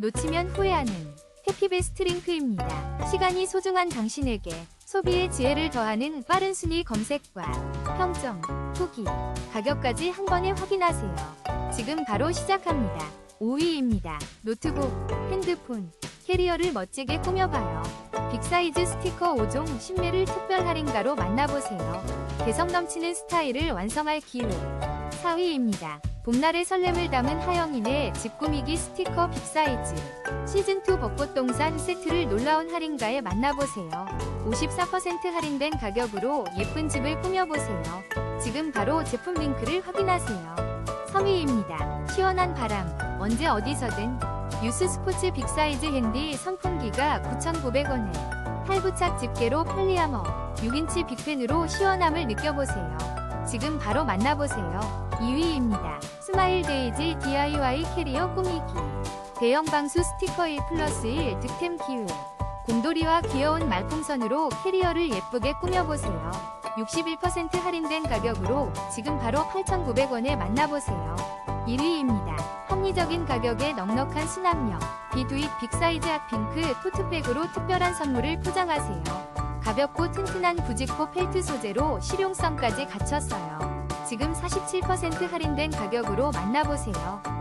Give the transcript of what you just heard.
놓치면 후회하는 해피베스트 링크입니다. 시간이 소중한 당신에게 소비의 지혜를 더하는 빠른 순위 검색과 평점, 후기, 가격까지 한 번에 확인하세요. 지금 바로 시작합니다. 5위입니다. 노트북, 핸드폰, 캐리어를 멋지게 꾸며봐요. 빅사이즈 스티커 5종 10매를 특별 할인가로 만나보세요. 개성 넘치는 스타일을 완성할 기회. 4위입니다. 봄날의 설렘을 담은 하영인의 집 꾸미기 스티커 빅사이즈. 시즌2 벚꽃동산 세트를 놀라운 할인가에 만나보세요. 54% 할인된 가격으로 예쁜 집을 꾸며보세요. 지금 바로 제품 링크를 확인하세요. 3위입니다. 시원한 바람, 언제 어디서든. 유스 스포츠 빅사이즈 핸디 선풍기가 9,900원에. 탈부착 집게로 편리함어. 6인치 빅팬으로 시원함을 느껴보세요. 지금 바로 만나보세요. 2위입니다. 스마일 데이지 DIY 캐리어 꾸미기. 대형 방수 스티커 1 플러스 1 득템 기회. 곰돌이와 귀여운 말풍선으로 캐리어를 예쁘게 꾸며보세요. 61% 할인된 가격으로 지금 바로 8,900원에 만나보세요. 1위입니다. 합리적인 가격에 넉넉한 수납력. 비두잇 빅사이즈 핫핑크 토트백으로 특별한 선물을 포장하세요. 가볍고 튼튼한 부직포 펠트 소재로 실용성까지 갖췄어요. 지금 47% 할인된 가격으로 만나보세요.